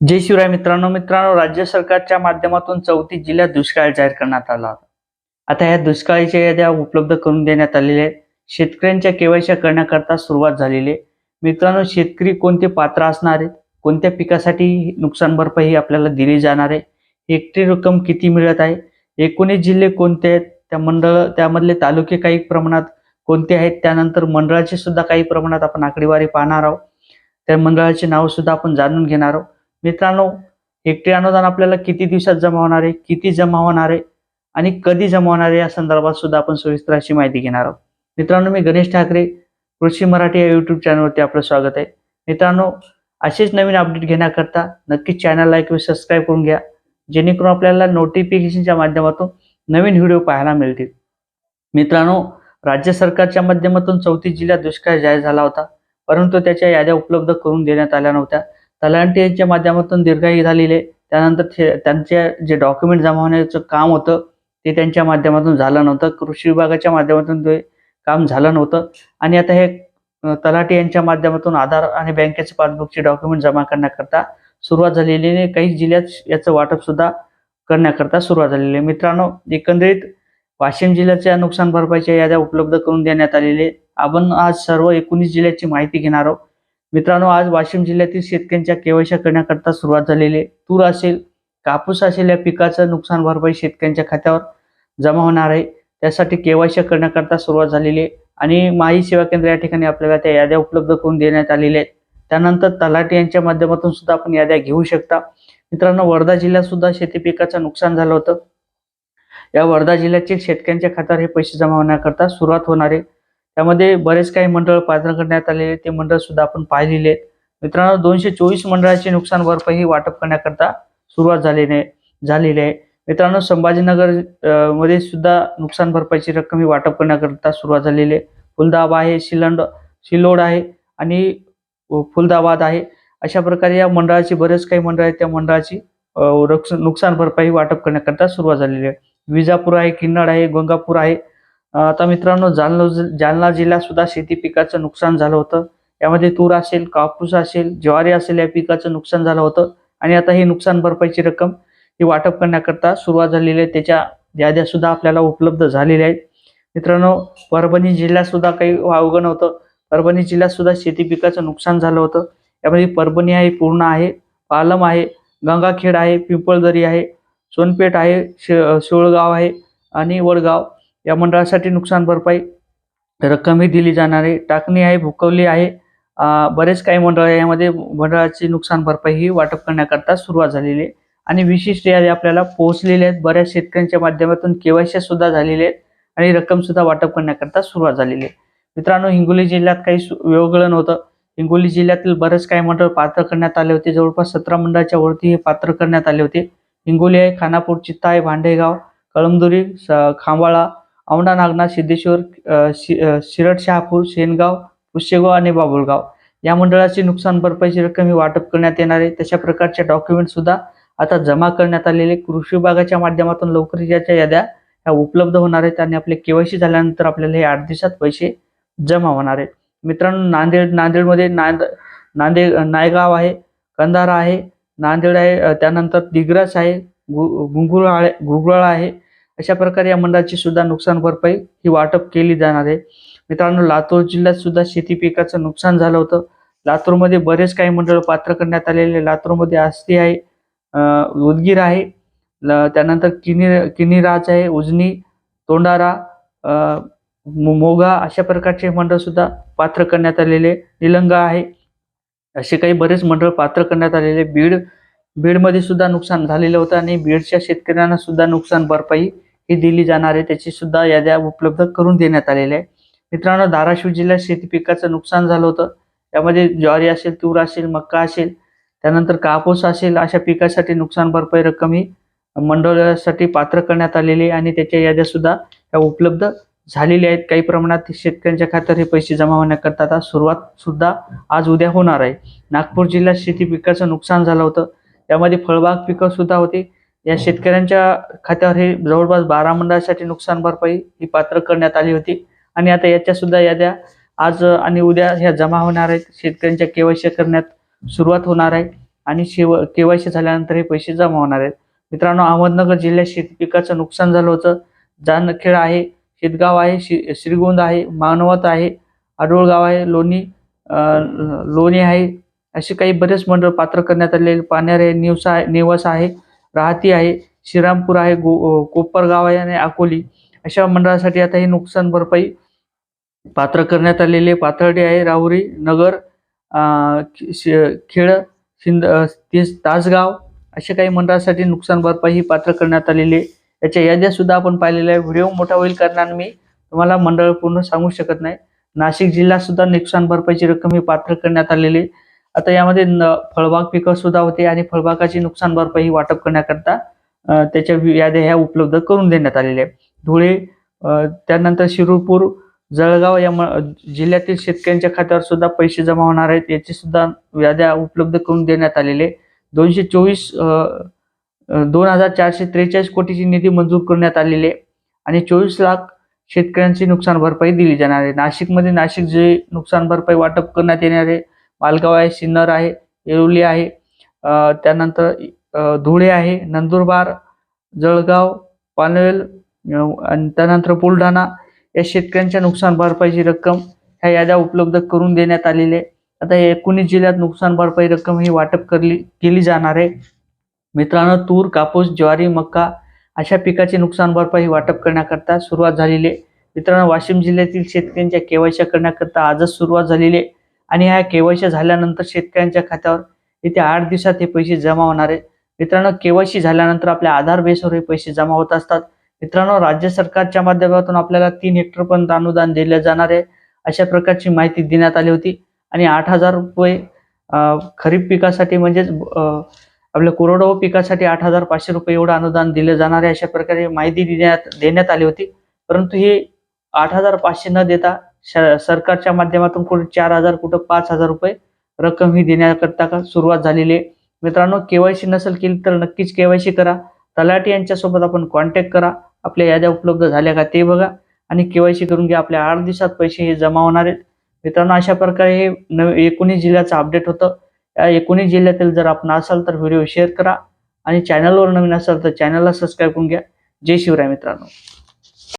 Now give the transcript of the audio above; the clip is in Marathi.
जय शिवराय मित्रांनो मित्रांनो राज्य सरकारच्या माध्यमातून चौतीस जिल्ह्यात दुष्काळ जाहीर करण्यात आला आता या दुष्काळीच्या याद्या उपलब्ध करून देण्यात आलेल्या आहेत. शेतकऱ्यांच्या केवायशा करण्याकरता सुरुवात झालेली आहे. मित्रांनो शेतकरी कोणते पात्र असणार आहेत? कोणत्या पिकासाठी नुकसान भरपाई आपल्याला दिली जाणार आहे? एकटी रक्कम किती मिळत आहे? एकोणीस जिल्हे कोणते आहेत? त्या मंडळ त्यामधले तालुके काही प्रमाणात कोणते आहेत? त्यानंतर मंडळाचे सुद्धा काही प्रमाणात आपण आकडेवारी पाहणार आहोत. त्या मंडळाचे नाव सुद्धा आपण जाणून घेणार आहोत. मित्रांनो हेक्टरी अनुदान आपल्याला किती दिवसात जमा होणार आहे किती जमा होणार आहे आणि कधी जमा होणार आहे या संदर्भात सुद्धा आपण सविस्तर अशी माहिती घेणार आहोत. मित्रांनो मी गणेश ठाकरे कृषी मराठी या युट्यूब चॅनलवरती आपलं स्वागत आहे. मित्रांनो असेच नवीन अपडेट घेण्याकरता नक्कीच चॅनलला एक वेळ सबस्क्राईब करून घ्या जेणेकरून आपल्याला नोटिफिकेशनच्या माध्यमातून नवीन व्हिडिओ पाहायला मिळतील. मित्रांनो राज्य सरकारच्या माध्यमातून चौतीस जिल्ह्यात दुष्काळ जाहीर झाला होता परंतु त्याच्या याद्या उपलब्ध करून देण्यात आल्या नव्हत्या. तलांटी यांच्या माध्यमातून दीर्घाई झालेले त्यानंतर त्यांचे जे डॉक्युमेंट जमा होण्याचं काम होतं ते त्यांच्या माध्यमातून झालं नव्हतं. कृषी विभागाच्या माध्यमातून ते काम झालं नव्हतं. आणि आता हे अं, तलाठी यांच्या माध्यमातून आधार आणि बँकेचे पासबुकचे डॉक्युमेंट जमा करण्याकरता सुरुवात झालेली आहे. काही जिल्ह्यात याचं वाटप सुद्धा करण्याकरता सुरुवात झालेली आहे. मित्रांनो एकंदरीत वाशिम जिल्ह्याच्या नुकसान भरपाईच्या याद्या उपलब्ध करून देण्यात आलेले आपण आज सर्व एकोणीस जिल्ह्याची माहिती घेणार आहोत. मित्रांनो आज वाशिम जिल्ह्यातील शेतकऱ्यांच्या केवायशा करण्याकरता सुरुवात झालेली आहे. तूर असेल कापूस असेल या पिकाचं नुकसान भरपाई शेतकऱ्यांच्या खात्यावर जमा होणार आहे. त्यासाठी केवायशा करण्याकरता सुरुवात झालेली आहे. आणि माही सेवा केंद्र या ठिकाणी आपल्याला त्या याद्या उपलब्ध करून देण्यात आलेल्या आहेत. त्यानंतर तलाठी यांच्या माध्यमातून सुद्धा आपण याद्या घेऊ शकता. मित्रांनो वर्धा जिल्ह्यात सुद्धा शेती पिकाचं नुकसान झालं होतं. या वर्धा जिल्ह्यातील शेतकऱ्यांच्या खात्यावर हे पैसे जमा होण्याकरता सुरुवात होणार आहे. त्यामध्ये बरेच काही मंडळ पात्र करण्यात आलेले ते मंडळ सुद्धा आपण पाहिलेले आहेत. मित्रांनो दोनशे चोवीस मंडळाची नुकसान भरपाई ही वाटप करण्याकरता सुरुवात झालेली आहे. झालेली आहे. मित्रांनो संभाजीनगरमध्ये सुद्धा नुकसान भरपाईची रक्कम ही वाटप करण्याकरता सुरुवात झालेली आहे. फुलदाब आहे शिलंड शिलोड आहे आणि फुलदाबाद आहे. अशा प्रकारे या मंडळाची बरेच काही मंडळ आहेत त्या मंडळाची रक्ष- नुकसान भरपाई वाटप करण्याकरता सुरुवात झालेली आहे. विजापूर आहे किन्नड आहे गंगापूर आहे आता मित्रांनो जालना जालना जिल्ह्यात सुद्धा शेती पिकाचं नुकसान झालं होतं. यामध्ये तूर असेल कापूस असेल ज्वारी असेल या पिकाचं नुकसान झालं होतं. आणि आता ही नुकसान भरपाईची रक्कम ही वाटप करण्याकरता सुरुवात झालेली आहे. त्याच्या याद्या सुद्धा आपल्याला उपलब्ध झालेल्या आहेत. मित्रांनो परभणी जिल्ह्यात सुद्धा काही अवघड नव्हतं. परभणी जिल्ह्यात सुद्धा शेती पिकाचं नुकसान झालं होतं. यामध्ये परभणी आहे पूर्ण आहे पालम आहे गंगाखेड आहे पिंपळदरी आहे सोनपेठ आहे शे शिवळगाव आहे आणि वडगाव. या मंडळासाठी नुकसान भरपाई रक्कमही दिली जाणार आहे टाकणी आहे भुकवली आहे. बरेच काही मंडळ यामध्ये मंडळाची नुकसान भरपाई ही वाटप करण्याकरता सुरुवात झालेली आहे. आणि विशिष्ट यादी आपल्याला पोहोचलेल्या आहेत. बऱ्याच शेतकऱ्यांच्या माध्यमातून केवायसी सुद्धा झालेले आहेत आणि रक्कम सुद्धा वाटप करण्याकरता सुरुवात झालेली आहे. मित्रांनो हिंगोली जिल्ह्यात काही सु- वेगळं नव्हतं. हिंगोली जिल्ह्यातील बरेच काही मंडळ पात्र करण्यात आले होते. जवळपास सतरा मंडळाच्या वरती हे पात्र करण्यात आले होते. हिंगोली आहे खानापूर चित्ता आहे भांडेगाव कळमदुरी स- खांबाळा औंढा नागनाथ सिद्धेश्वर शि- शिरट शिरड शहापूर शेनगाव पुष्यगाव आणि बाबुलगाव या मंडळाची नुकसान भरपाईची रक्कम ही वाटप करण्यात येणार आहे. तशा प्रकारचे डॉक्युमेंट सुद्धा आता जमा करण्यात आलेले कृषी विभागाच्या माध्यमातून लवकरच याच्या याद्या ह्या उपलब्ध होणार आहेत आणि आपले केवायसी झाल्यानंतर आपल्याला हे आठ दिवसात पैसे जमा होणार आहेत. मित्रांनो नांदेड नांदेडमध्ये नांद नांदेड नायगाव आहे कंधारा आहे नांदेड आहे त्यानंतर दिग्रस आहे गु गुंगुराळ गुगराळ आहे अशा प्रकारे या मंडळाची सुद्धा नुकसान भरपाई ही वाटप केली जाणार आहे. मित्रांनो लातूर जिल्ह्यात सुद्धा शेती पिकाचं नुकसान झालं होतं. लातूरमध्ये बरेच काही मंडळ पात्र करण्यात आलेले लातूरमध्ये आस्ती आहे उदगीर आहे ल- त्यानंतर किनी किनीराज आहे उजनी तोंडारा मोगा अशा प्रकारचे मंडळ सुद्धा पात्र करण्यात आलेले निलंगा आहे असे काही बरेच मंडळ पात्र करण्यात आलेले बीड बीडमध्ये सुद्धा नुकसान झालेलं होतं आणि बीडच्या शेतकऱ्यांना सुद्धा नुकसान भरपाई ही दिली जाणार आहे. त्याची सुद्धा याद्या उपलब्ध करून देण्यात आलेल्या आहे मित्रांनो धाराशिव जिल्ह्यात शेती पिकाचं नुकसान झालं होतं. त्यामध्ये ज्वारी असेल तूर असेल मक्का असेल त्यानंतर कापूस असेल अशा पिकासाठी नुकसान भरपाई रक्कम ही मंडळासाठी पात्र करण्यात आलेली आहे आणि त्याच्या याद्या सुद्धा त्या उपलब्ध झालेल्या आहेत. काही प्रमाणात शेतकऱ्यांच्या खात्यात हे पैसे जमा होण्याकरता आता सुरुवात सुद्धा आज उद्या होणार आहे. नागपूर जिल्ह्यात शेती पिकाचं नुकसान झालं होतं. त्यामध्ये फळबाग पिकं सुद्धा होती. या शेतकऱ्यांच्या खात्यावर हे जवळपास बारा मंडळासाठी नुकसान भरपाई ही पात्र करण्यात आली होती. आणि आता याच्या सुद्धा याद्या आज आणि उद्या ह्या जमा होणार आहेत. शेतकऱ्यांच्या केवायसी करण्यात सुरुवात होणार आहे. आणि शेव केवायसी झाल्यानंतर हे पैसे जमा होणार आहेत. मित्रांनो अहमदनगर जिल्ह्यात शेत पिकाचं नुकसान झालं होतं. जानखेड आहे शेतगाव आहे शि श्रीगोंद आहे मानवत आहे आडोळगाव आहे लोणी लोणी आहे असे काही बरेच मंडळ पात्र करण्यात आलेले पाण्यार आहे निवसा आहे निवास आहे. राहती आहे. श्रीरामपूर आहे गो कोपरगाव आहे आणि अकोली. अशा मंडळासाठी आता ही नुकसान भरपाई पात्र करण्यात आलेले पाथर्डी आहे राहुरी नगर खेळ शे- तासगाव अशा काही मंडळासाठी नुकसान भरपाई ही पात्र करण्यात आलेली आहे. याच्या याद्या सुद्धा आपण पाहिलेल्या आहे व्हिडिओ मोठा होईल कारण मी तुम्हाला मंडळ पूर्ण सांगू शकत नाही. नाशिक जिल्हा सुद्धा नुकसान भरपाईची रक्कम ही पात्र करण्यात आलेली आहे. आता यामध्ये न- फळबाग पिकं सुद्धा होते आणि फळबागाची नुकसान भरपाई वाटप करण्याकरता त्याच्या याद्या ह्या उपलब्ध करून देण्यात आलेल्या आहे धुळे त्यानंतर शिरूरपूर जळगाव या जिल्ह्यातील शेतकऱ्यांच्या खात्यावर सुद्धा पैसे जमा होणार आहेत. याची सुद्धा याद्या उपलब्ध करून देण्यात आलेले दोनशे चोवीस दोन हजार चारशे त्रेचाळीस कोटीची निधी मंजूर करण्यात आलेली आहे आणि चोवीस लाख शेतकऱ्यांची नुकसान भरपाई दिली जाणार आहे. नाशिकमध्ये नाशिक जे नुकसान भरपाई वाटप करण्यात येणार आहे मालगाव आहे सिन्नर आहे येवली आहे त्यानंतर धुळे आहे नंदुरबार जळगाव पानवेल आणि त्यानंतर बुलढाणा. या शेतकऱ्यांच्या नुकसान भरपाईची रक्कम ह्या याद्या उपलब्ध करून देण्यात आलेल्या आहे. आता एकोणीस जिल्ह्यात नुकसान भरपाई रक्कम ही वाटप करली केली जाणार आहे. मित्रांनो तूर कापूस ज्वारी मका अशा पिकाची नुकसान भरपाई वाटप करण्याकरता सुरुवात झालेली आहे. मित्रांनो वाशिम जिल्ह्यातील शेतकऱ्यांच्या केवायच्या करण्याकरता आजच सुरुवात झालेली आहे. आणि ह्या केवायसी झाल्यानंतर शेतकऱ्यांच्या खात्यावर येत्या आठ दिवसात हे पैसे जमा होणार आहे मित्रांनो केवायसी झाल्यानंतर आपल्या आधार बेसवर हे पैसे जमा होत असतात. मित्रांनो राज्य सरकारच्या माध्यमातून आपल्याला तीन हेक्टर पर्यंत अनुदान दिले जाणार आहे अशा प्रकारची माहिती देण्यात आली होती. आणि आठ हजार रुपये खरीप पिकासाठी म्हणजेच आपल्या कोरडवाहू पिकासाठी आठ हजार पाचशे रुपये एवढं अनुदान दिलं जाणार आहे अशा प्रकारे माहिती देण्यात देण्यात आली होती. परंतु हे आठ हजार पाचशे न देता सरकारच्या माध्यमातून कुठे चार हजार कुठं पाच हजार रुपये रक्कम ही देण्याकरता का सुरुवात झालेली आहे? मित्रांनो केवायसी नसेल केली तर नक्कीच केवायसी करा. तलाठी यांच्यासोबत आपण कॉन्टॅक्ट करा. आपल्या याद्या उपलब्ध झाल्या का ते बघा. आणि केवायसी करून घ्या. आपल्या आठ दिवसात पैसे हे जमा होणार आहेत. मित्रांनो अशा प्रकारे हे नव एकोणीस जिल्ह्याचं अपडेट होतं. या एकोणीस जिल्ह्यातील जर आपण असाल तर व्हिडिओ शेअर करा. आणि चॅनलवर नवीन असाल तर चॅनलला सबस्क्राईब करून घ्या. जय शिवराय मित्रांनो.